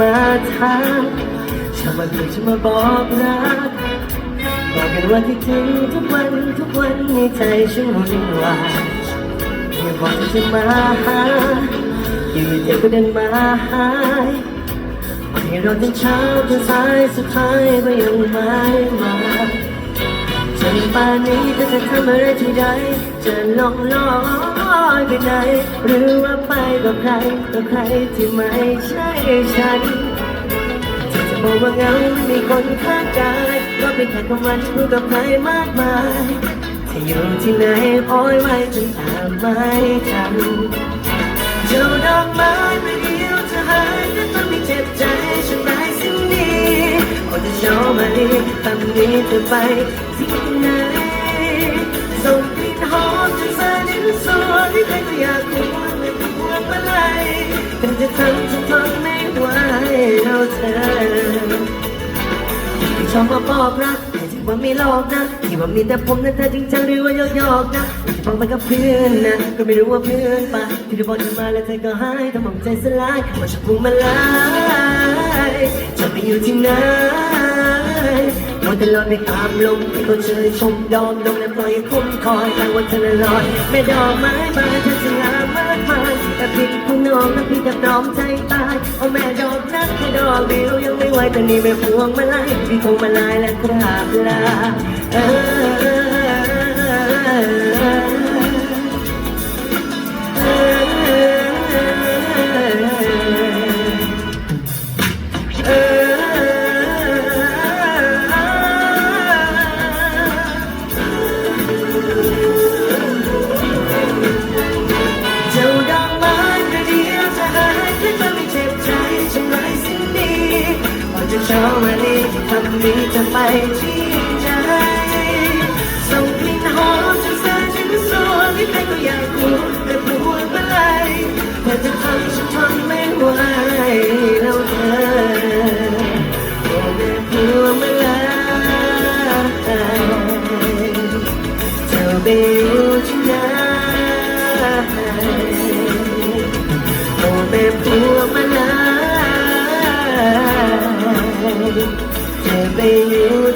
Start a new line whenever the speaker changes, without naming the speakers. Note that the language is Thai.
มาทักชอบวันเธอจะมาบอกรักบอกกันว่าคิดถึงทุกวันทุกวันในใจฉันวุ่นวายไม่บอกเธอจะมาหาอยู่เดียวก็เดินมาหายให้รอจนเช้าจนสายสุดท้ายก็ยังไม่มาจนป่านนี้เธอจะทำอะไรที่ใดจะลองลอ ยไปไหน หรือว่าไปกับใครกับใครที่ไม่ใช่ฉันที่จะบอกว่าเหงาไม่มีคนข้างกายก็เป็นแค่ความหวันพูดกับใครมากมายที่อยู่ที่ไหนโอ้ยไว้จนตามไม่ทันเจ้าดอกไม้ไม่เดียวจะหายแต่ต้องไม่เจ็บใจฉันได้สิ่งนี้โอ้จะชว์มาดีตอนนี้เธอไปที่ไหน ยแต่จะทำฉันทนไม่ไหวเราเธอชอบมาบอกรักแต่ที่ว่าไม่หลอกนะที่ว่ามีแต่ผมนั้นเธอจริงจังหรือว่าหยอกนะที่บอกมันกับเพื่อนนะก็ไม่รู้ว่าเพื่อนปะที่ได้บอกเธอมาแล้วเธอก็หายทำผมใจสลายว่าฉันพุ่งมาลายจะไปอยู่ที่ไหนมัวแต่ลอยไปตามลมที่คนเชยชมดอมดงและปล่อยคุ้มคอยแต่ว่าเธอละลอยไม่ดอกไม้มาเธอจะงามมากมายแต่ผิด น้องและพี่จะตรอมใจตายโอ้แม่ดอกนักแค่ดอกเดียวยังไม่ไหวแต่นี่ไม่พวงมาลัยพี่คงมาลายและกราบลาเออ อจะเช้ามานี้ทำนี้จะไปที่ใจส่งกลิ่นหอมจนแสายฉันสวนที่ใครก็อยากรู้แต่ปวดเมื่อไหรเธอจะทำฉันทนไม่ไหวแล้วเธอโอ้แม่ปวดเมื่อไหรเ building, and.